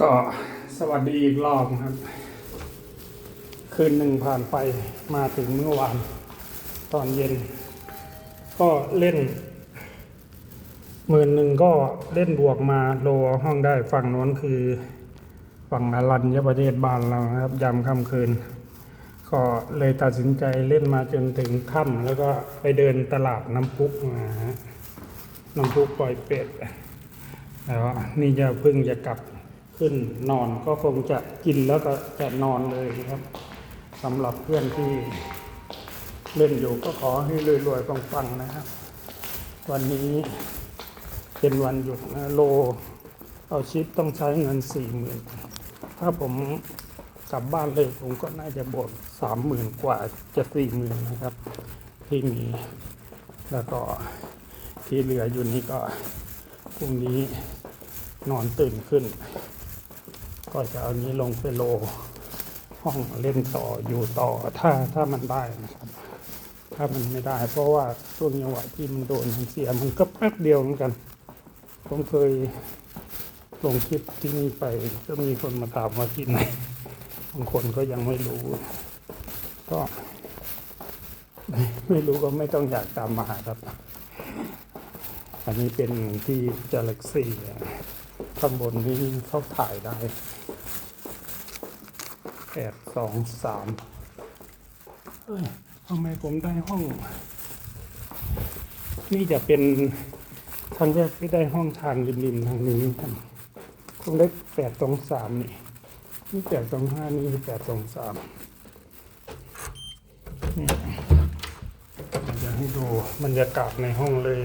ก็สวัสดีอีกรอบครับ คืนหนึ่งผ่านไปมาถึงเมื่อวาน ตอนเย็น ก็เล่นหมื่นหนึ่งก็เล่นบวกมาโลห้องได้ฝั่งโน้นคือฝั่งอรัญญประเทศบ้านเราครับยามค่ำคืน ก็เลยตัดสินใจเล่นมาจนถึงค่ำแล้วก็ไปเดินตลาดน้ำพุกมาฮะน้ำพุกปล่อยเป็ดแล้วนี่จะพิ่งจะกลับ ขึ้นนอนก็คงจะกินแล้วก็จะนอนเลยครับสำหรับเพื่อนที่เล่นอยู่ก็ขอให้รวยๆปังๆนะครับ วันนี้เป็นวันหยุดนะโลเอาชิปต้องใช้เงินสี่หมื่นถ้าผมกลับบ้านเลยผมก็น่าจะบวกสามหมื่นกว่าจะสี่หมื่นนะครับ ที่มีแล้วก็ที่เหลืออยู่นี้ก็พรุ่งนี้นอนตื่นขึ้น ก็จะเอานี้ลงไปโล ห้องเล่นต่ออยู่ต่อถ้าถ้ามันได้นะครับ ถ้ามันไม่ได้ เพราะว่าช่วงจังหวะที่มันโดนมันเสียมันก็แป๊บเดียวเหมือนกัน ผมเคยลงคลิปที่นี่ไปก็มีคนมาถามว่าที่ไหนบางคนก็ยังไม่รู้ ก็ไม่รู้ก็ไม่ต้องอยากตามมาครับ อันนี้เป็นที่จาเล็กซี่ข้างบนนี้เขาถ่ายได้ แปดสองสามเอ้ยทำไมผมได้ห้อง นี่จะเป็นทางแยกที่ได้ห้องทางริมๆทางนี้ครับคงได้แปดสองสามนี่ นี่แปดสองห้านี่แปดสองสามนี่จะให้ดูบรรยากาศในห้องเลย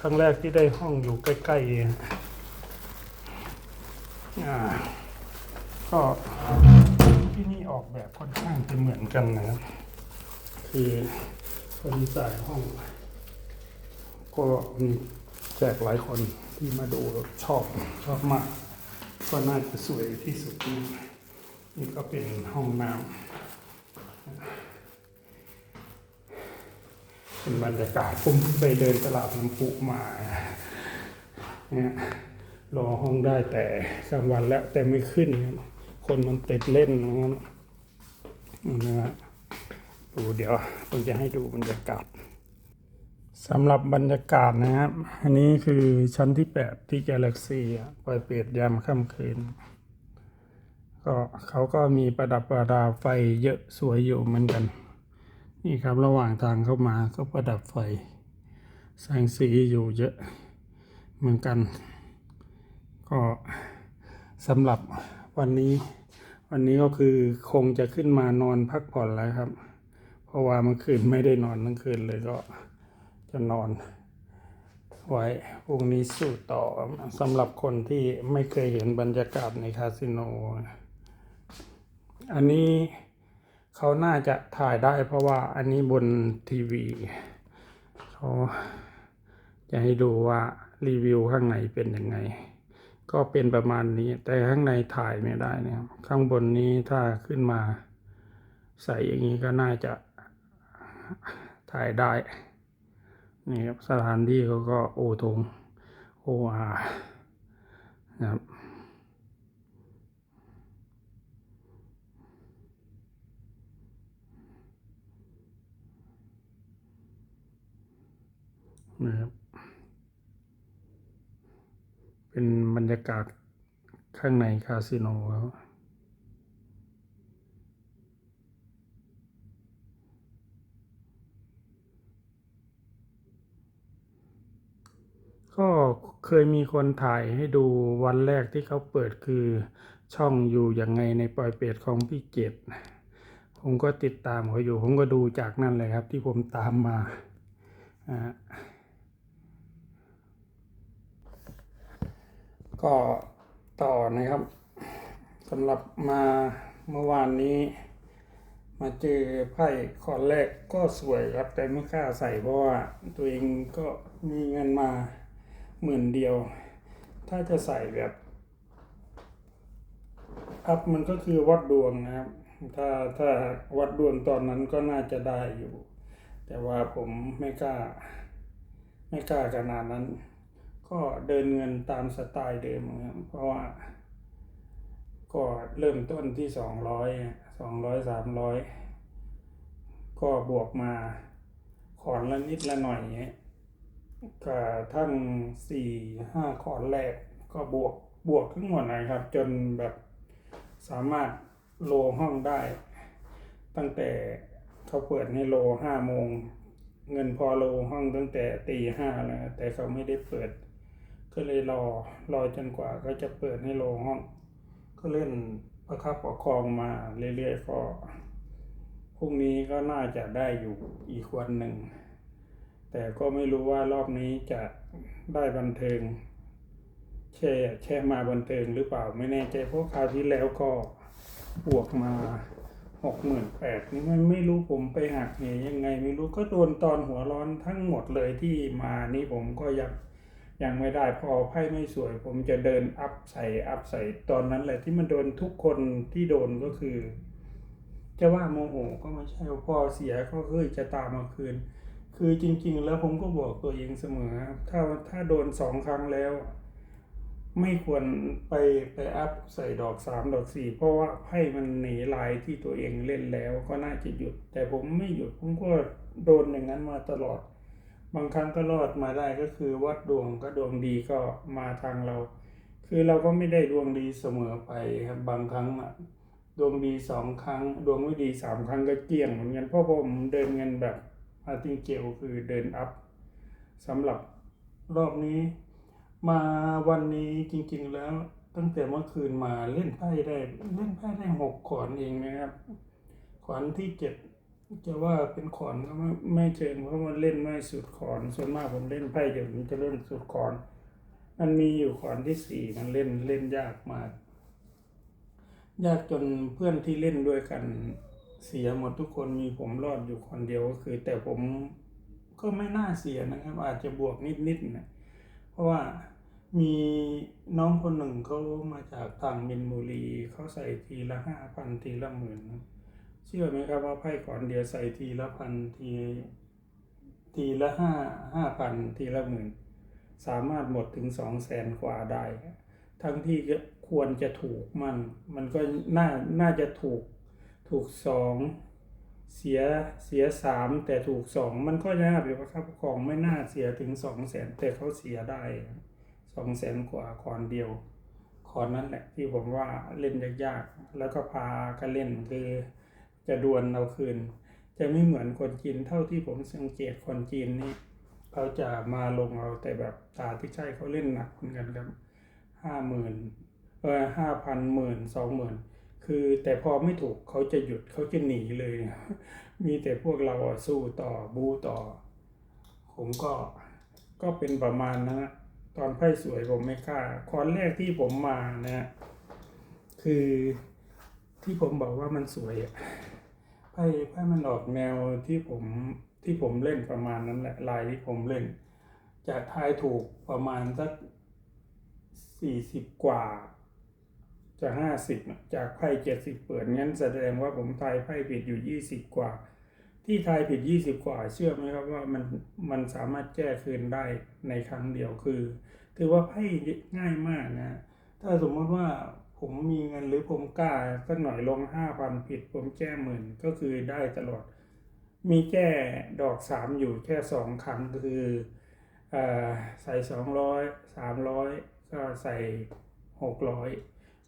ครั้งแรกที่ได้ห้องอยู่ใกล้ๆอ่าก็ ที่นี่ออกแบบค่อนข้างจะเหมือนกันนะครับ คือคนดีไซน์ห้อง ก็มีแจกหลายคนที่มาดูชอบชอบมาก ก็น่าจะสวยที่สุดนี่นี่ก็เป็นห้องน้ำเป็นบรรยากาศผมไปเดินตลาดน้ำพุมาเนี่ยรอห้องได้แต่กลางวันแล้วแต่ไม่ขึ้นครับ คนมันติดเล่นนะครับนะฮะดูเดี๋ยวผมจะให้ดูบรรยากาศสำหรับบรรยากาศนะครับ อันนี้คือชั้นที่ 8 ที่ Galaxy อะปล่อยเปิดยามค่ำคืน ก็เขาก็มีประดับประดาไฟเยอะสวยอยู่เหมือนกัน นี่ครับระหว่างทางเข้ามาก็ประดับไฟ แสงสีอยู่เยอะเหมือนกัน ก็สำหรับ วันนี้วันนี้ก็คือคงจะขึ้นมานอนพักผ่อนแล้วครับ เพราะว่าเมื่อคืนไม่ได้นอนทั้งคืนเลยก็จะนอน ไว้พรุ่งนี้สู้ต่อสำหรับคนที่ไม่เคยเห็นบรรยากาศในคาสิโน อันนี้เขาน่าจะถ่ายได้เพราะว่าอันนี้บนทีวีเขาจะให้ดูว่ารีวิวข้างในเป็นยังไง ก็เป็นประมาณนี้ แต่ข้างในถ่ายไม่ได้นะครับข้างบนนี้ถ้าขึ้นมา ใส่อย่างนี้ก็น่าจะถ่ายได้นี่ครับสถานที่เขาก็โอทงโออานะครับนะครับ เป็นบรรยากาศข้างในคาสิโนครับก็เคยมีคนถ่ายให้ดูวันแรกที่เขาเปิดคือช่องอยู่ย่างไงในปล่อยเป็ดของพี่เกดผมก็ติดตามเขาอยู่ ผมก็ดูจากนั่นเลยครับที่ผมตามมาอ่า ก็ต่อนะครับสำหรับมาเมื่อวานนี้ มาเจอไพ่ขอนแรกก็สวยครับ แต่ไม่กล้าใส่เพราะว่าตัวเองก็มีเงินมาหมื่นเดียว ถ้าจะใส่แบบอัพมันก็คือวัดดวงนะครับ ถ้าถ้าวัดดวงตอนนั้นก็น่าจะได้อยู่ แต่ว่าผมไม่กล้า ไม่กล้าขนาดนั้น ก็เดินเงินตามสไตล์เดิมครับเพราะว่า ก็เริ่มต้นที่สองร้อยสองร้อยสามร้อยก็บวกมาขอนละนิดละหน่อยเงี้ยก็ทั้งสี่ห้าขอนแรกก็บวกบวกทั้งหมดนะครับ จนแบบสามารถโลห้องได้ ตั้งแต่เขาเปิดให้โลห้าโมง เงินพอโลห้องตั้งแต่ตีห้าแล้วแต่เขาไม่ได้เปิด ก็เลยรอรอจนกว่าก็จะเปิดให้โลห้อง ก็เล่นประคับประคองมาเรื่อยๆก็พรุ่งนี้ก็น่าจะได้อยู่อีกวันหนึ่ง แต่ก็ไม่รู้ว่ารอบนี้จะได้บันเทิง แช่แช่มาบันเทิงหรือเปล่าไม่แน่ใจเพราะคราวที่แล้วก็บวกมาหกหมื่นแปดนี่มันไม่รู้ผมไปหักเหยังไง ไม่รู้ก็โดนตอนหัวร้อนทั้งหมดเลยที่มานี่ผมก็ยัง ยังไม่ได้พอไพ่ไม่สวย ผมจะเดินอัพใส่อัพใส่ตอนนั้นแหละที่มันโดนทุกคนที่โดนก็คือ จะว่าโมโหก็ไม่ใช่พอเสียก็คือจะตามมาคืน คือจริง ๆ แล้วผมก็บอกตัวเองเสมอ ถ้าถ้าโดนสองครั้งแล้ว ไม่ควรไปไปอัพใส่ดอกสามดอกสี่เพราะว่าไพ่มันหนีลายที่ตัวเองเล่นแล้วก็น่าจะหยุด แต่ผมไม่หยุดผมก็โดนอย่างนั้นมาตลอด บางครั้งก็รอดมาได้ก็คือวัดดวงก็ดวงดีก็มาทางเรา คือเราก็ไม่ได้ดวงดีเสมอไปครับบางครั้งอะดวงดีสองครั้ง ดวงไม่ดีสามครั้งก็เกลี้ยงเหมือนกันเพราะผมเดินเงินแบบมาติงเกลคือเดินอัพสำหรับรอบนี้ มาวันนี้จริงๆแล้วตั้งแต่เมื่อคืนมาเล่นไพ่ได้เล่นไพ่ได้หกขอนเองนะครับขอนที่เจ็ด จะว่าเป็นขอนก็ไม่ไม่เชิงเพราะมันเล่นไม่สุดขอนส่วนมากผมเล่นไพ่เดี๋ยวผมจะเล่นสุดขอน มันมีอยู่ขอนที่สี่มันเล่นเล่นยากมาก ยากจนเพื่อนที่เล่นด้วยกันเสียหมดทุกคนมีผมรอดอยู่คนเดียวก็คือ แต่ผมก็ไม่น่าเสียนะครับ อาจจะบวกนิดๆนะเพราะว่ามีน้องคนหนึ่งเขามาจากทางมินบุรีเขาใส่ทีละห้าพันทีละหมื่นนะ เชื่อไหมครับว่าไพ่ก่อนเดียวใส่ทีละพันทีทีละห้าห้าพันทีละหมื่นสามารถหมดถึงสองแสนกว่าได้ ทั้งที่ควรจะถูกมัน มันก็น่าน่าจะถูกถูกสองเสียเสียสามแต่ถูกสองมันก็น่าอยู่ว่าครับของไม่น่าเสียถึงสองแสนแต่เขาเสียได้สองแสนกว่าคอนเดียวคอนนั้นแหละที่ผมว่าเล่นยากๆแล้วก็พากันเล่นคือ จะดวลเอาคืน จะไม่เหมือนคนจีนเท่าที่ผมสังเกตคนจีนนี่เขาจะมาลงเอาแต่แบบตาที่ใช่เขาเล่นหนักเหมือนกันครับห้าหมื่นเออห้าพันหมื่นสองหมื่นคือแต่พอไม่ถูกเขาจะหยุดเขาจะหนีเลย มีแต่พวกเราสู้ต่อบูต่อ ผมก็ก็เป็นประมาณนะตอนไพ่สวยผมไม่กล้าคอนแรกที่ผมมานะ คือที่ผมบอกว่ามันสวยอะ ไพ่ไพ่มันออกแนวที่ผมที่ผมเล่นประมาณนั้นแหละลายที่ผมเล่น จะทายถูกประมาณสักสี่สิบกว่า จะห้าสิบจากไพ่เจ็ดสิบเปิดงั้นแสดงว่าผมทายไพ่ผิดอยู่ยี่สิบกว่า ที่ทายผิดยี่สิบกว่า เชื่อไหมครับว่ามันมันสามารถแก้คืนได้ในครั้งเดียวคือ ถือว่าไพ่ง่ายมากนะ ถ้าสมมติว่า ผมมีเงินหรือผมกล้าสักหน่อยลงห้าพันผิด ผมแก้หมื่นก็คือได้ตลอด มีแก้ดอกสามอยู่แค่สองครั้งคือออใส่สองร้อยสามร้อยก็ใส่หกร้อย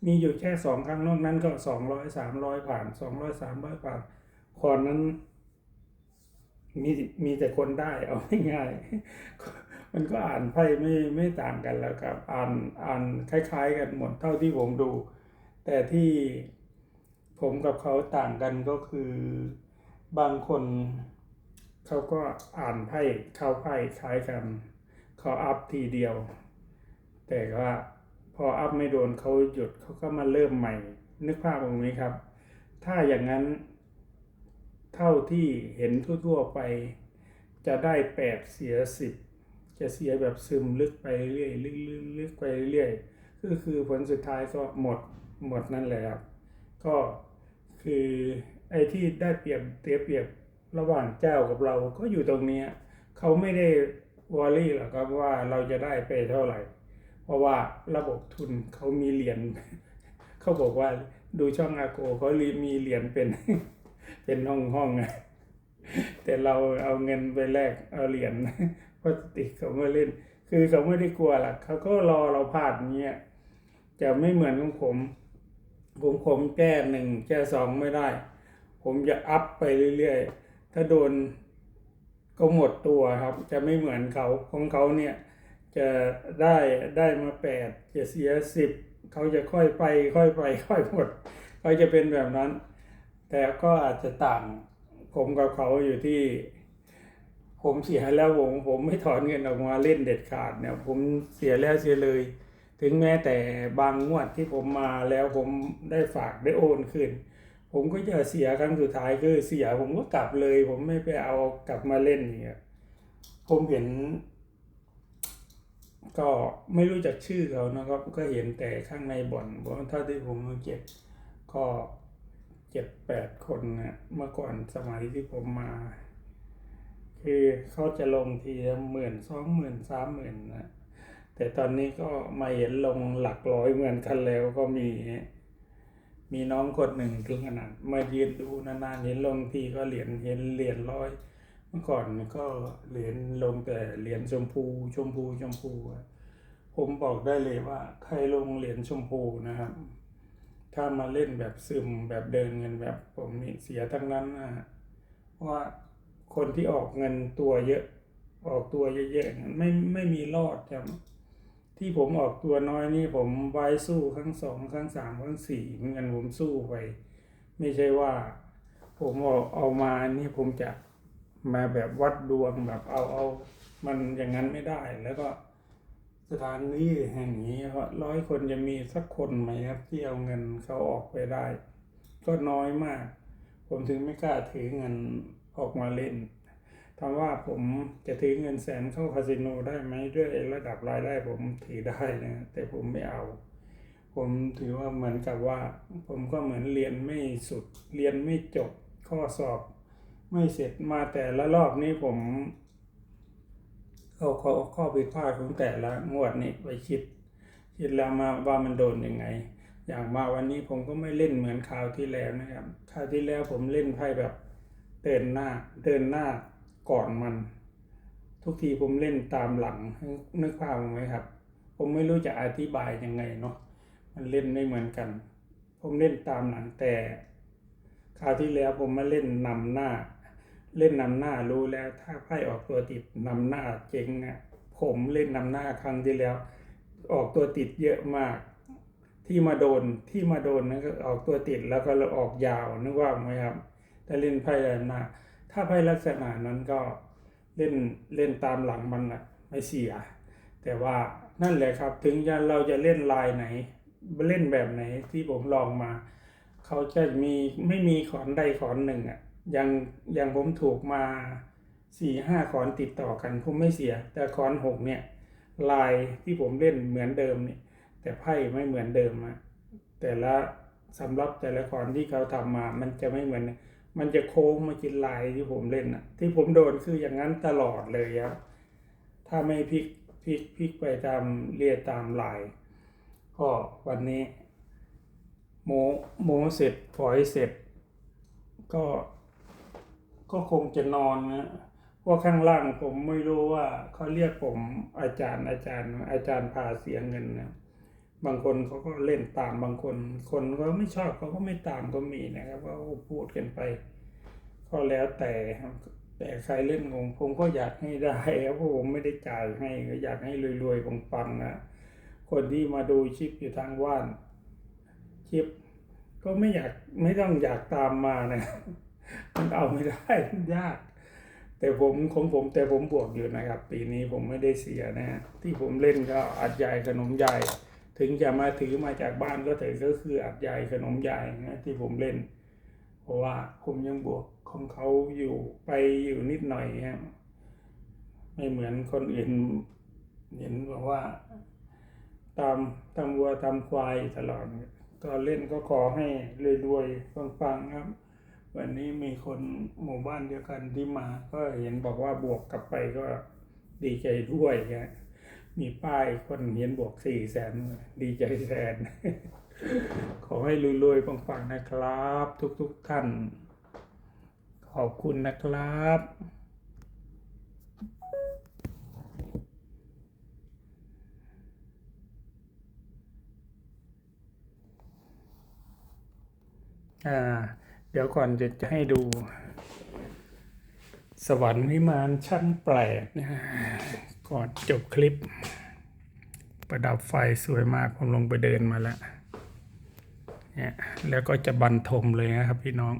มีอยู่แค่สองครั้งนอกนั้นก็สองร้อยสามร้อยผ่านสองร้อยสามร้อยผ่านคอนนั้นมีมีแต่คนได้เอาง่ายๆ มันก็อ่านไพ่ไม่ไม่ต่างกันแล้วครับ อ่านอ่านคล้าย ๆ กันหมดเท่าที่ผมดู แต่ที่ผมกับเขาต่างกันก็คือบางคนเขาก็อ่านไพ่เข้าไพ่คล้ายกันเขาอัพทีเดียว แต่ว่าพออัพไม่โดนเขาหยุดเขาก็มาเริ่มใหม่ นึกภาพตรงนี้ครับ ถ้าอย่างนั้นเท่าที่เห็นทั่วๆไป จะได้แปดเสียสิบ จะเสียแบบซึมลึกไปเรื่อยลึกๆลึกไปเรื่อยก็คือผลสุดท้ายก็หมดหมดนั่นแหละครับก็คือไอ้ที่ได้เปรียบเตียเปรียบระหว่างเจ้ากับเราก็อยู่ตรงนี้เขาไม่ได้วอรี่หรอกครับว่าเราจะได้ไปเท่าไหร่ เพราะว่าระบบทุนเขามีเหรียญเขาบอกว่าดูช่องอาโกเขามีเหรียญเป็นเป็นห้องห้องๆอะแต่เราเอาเงินไปแลกเอาเหรียญาสติเขาไม่เล่น คือเขาไม่ได้กลัวหรอกเขาก็รอเราพลาดอย่างเงี้ยจะไม่เหมือนของผม ผมผมแก้หนึ่งแก้สองไม่ได้ ผมจะอัพไปเรื่อยๆ ถ้าโดนก็หมดตัวครับ จะไม่เหมือนเขาของเขาเนี่ย จะได้ได้มาแปดจะเสียสิบเขาจะค่อยไป ค่อยไป ค่อยหมดเขาจะเป็นแบบนั้น แต่ก็อาจจะต่างผมกับเขาอยู่ที่ ผมเสียแล้วผมผมไม่ถอนเงินออกมาเล่นเด็ดขาดเนี่ยผมเสียแล้วเสียเลย ถึงแม้แต่บางงวดที่ผมมาแล้วผมได้ฝากได้โอนคืนผมก็จะเสียครั้งสุดท้ายคือเสียผมก็กลับเลย ผมไม่ไปเอากลับมาเล่นอย่างเงี้ยผมเห็น ก็ไม่รู้จักชื่อเขานะครับ ก็เห็นแต่ข้างในบ่อนบ่อนเท่าที่ผมเก็บก็เจ็ดแปดคนนะเมื่อก่อนสมัยที่ผมมา คือเขาจะลงทีละหมื่นสองหมื่นสามหมื่นนะแต่ตอนนี้ก็มาเห็นลงหลักร้อยเหมือนกันแล้วก็มี มีน้องคนหนึ่งถึงขนาดมายืนดูนานๆเห็นลงทีก็เหรียญเห็นเหรียญร้อย เมื่อก่อนก็เหรียญลงแต่เหรียญชมพูชมพูชมพู ผมบอกได้เลยว่า ใครลงเหรียญชมพูนะครับ ถ้ามาเล่นแบบซึมแบบเดินเงินแบบผมนี่เสียทั้งนั้นนะเพราะว่า คนที่ออกเงินตัวเยอะ ออกตัวเยอะๆไม่ไม่มีรอดครับที่ผมออกตัวน้อยนี่ผมไว้สู้ครั้งสองครั้งสามครั้งสี่เหมือนกันผมสู้ไป ไม่ใช่ว่า ผมเอาเอามานี่ผมจะมาแบบวัดดวงแบบเอาเอามันอย่างนั้นไม่ได้ แล้วก็สถานนี้แห่งนี้ร้อยคนจะมีสักคนไหมครับ ที่เอาเงินเขาออกไปได้ ก็น้อยมาก ผมถึงไม่กล้าถือเงิน ออกมาเล่นถามว่าผมจะถือเงินแสนเข้าคาสิโนได้ไหมด้วยระดับรายได้ผมถือได้นะ แต่ผมไม่เอา ผมถือว่าเหมือนกับว่า ผมก็เหมือนเรียนไม่สุด เรียนไม่จบข้อสอบ ไม่เสร็จมาแต่ละรอบนี้ผมเอาข้อข้อผิดพลาดของแต่ละงวดนี้ไปคิด คิดแล้วมาว่ามันโดนยังไง อย่างมาวันนี้ผมก็ไม่เล่นเหมือนคราวที่แล้วนะครับคราวที่แล้วผมเล่นไพ่แบบ เดินหน้าเดินหน้าก่อนมัน ทุกทีผมเล่นตามหลังนึกภาพไหมครับ ผมไม่รู้จะอธิบายยังไงเนาะมันเล่นไม่เหมือนกัน ผมเล่นตามหลังแต่ คราวที่แล้วผมมาเล่นนำหน้า เล่นนำหน้ารู้แล้ว ถ้าไพ่ออกตัวติดนำหน้าเจ๊งอะผมเล่นนำหน้าครั้งที่แล้ว ออกตัวติดเยอะมากที่มาโดนที่มาโดนนั่นก็ออกตัวติดแล้วก็ออกยาวนึกว่าไหมครับ แต่เล่นไพ่นำหน้าถ้าไพ่ลักษณะนั้นก็เล่นเล่นตามหลังมันอะไม่เสีย แต่ว่านั่นแหละครับถึงจะเราจะเล่นลายไหน เล่นแบบไหนที่ผมลองมา เขาจะมีไม่มีขอนใดขอนหนึ่งอะอย่างอย่างผมถูกมาสี่ห้าขอนติดต่อกันผมไม่เสีย แต่ขอนหกเนี่ยลายที่ผมเล่นเหมือนเดิมเนี่ยแต่ไพ่ไม่เหมือนเดิมอะแต่ละสำหรับแต่ละขอนที่เขาทำมามันจะไม่เหมือน มันจะโค้งมากินลายที่ผมเล่นอะที่ผมโดนคืออย่างนั้นตลอดเลยครับถ้าไม่พลิกพลิกพลิกไปตามเรียตามลาย ก็วันนี้โมโมเสร็จฝอยเสร็จ ก็ก็คงจะนอนนะเพราะข้างล่างผมไม่รู้ว่าเขาเรียกผมอาจารย์อาจารย์อาจารย์พาเสียเงินนะ บางคนเขาก็เล่นตามบางคน คนก็ไม่ชอบเขาก็ไม่ตามก็มีนะครับก็พูดกันไป ก็แล้วแต่แต่ใครเล่นงงผมก็อยากให้ได้ครับเพราะผมไม่ได้จ่ายให้ก็อยากให้รวยๆปังๆนะคนที่มาดูชิปอยู่ทางว่านคลิปก็ไม่อยากไม่ต้องอยากตามมานะมันเอาไม่ได้ยาก แต่ผมของผมแต่ผมบวกอยู่นะครับ ปีนี้ผมไม่ได้เสียนะ ที่ผมเล่นก็อัดใหญ่ขนมใหญ่ ถึงจะมาถือมาจากบ้านก็แต่ก็คืออัดใหญ่ขนมใหญ่นะที่ผมเล่น เพราะว่าผมยังบวกของเขาอยู่ไปอยู่นิดหน่อยครับไม่เหมือนคนอื่นเห็นบอกว่าตามตามวัวตามควายตลอดก็เล่นก็ขอให้รวยๆฟังๆครับ วันนี้มีคนหมู่บ้านเดียวกันที่มา ก็เห็นบอกว่าบวกกลับไปก็ดีใจด้วยครับ มีป้ายคนเห็นบวกสี่แสนดีใจแทนขอให้รวยๆปังๆนะครับ ทุกๆท่าน ขอบคุณนะครับเดี๋ยวก่อนจะจะให้ดู สวรรค์วิมานชั้นแปลกนะฮะ ก่อนจบคลิป ประดับไฟสวยมากผมลงไปเดินมาแล้วเนี่ยแล้วก็จะบันทมเลยนะครับพี่น้อง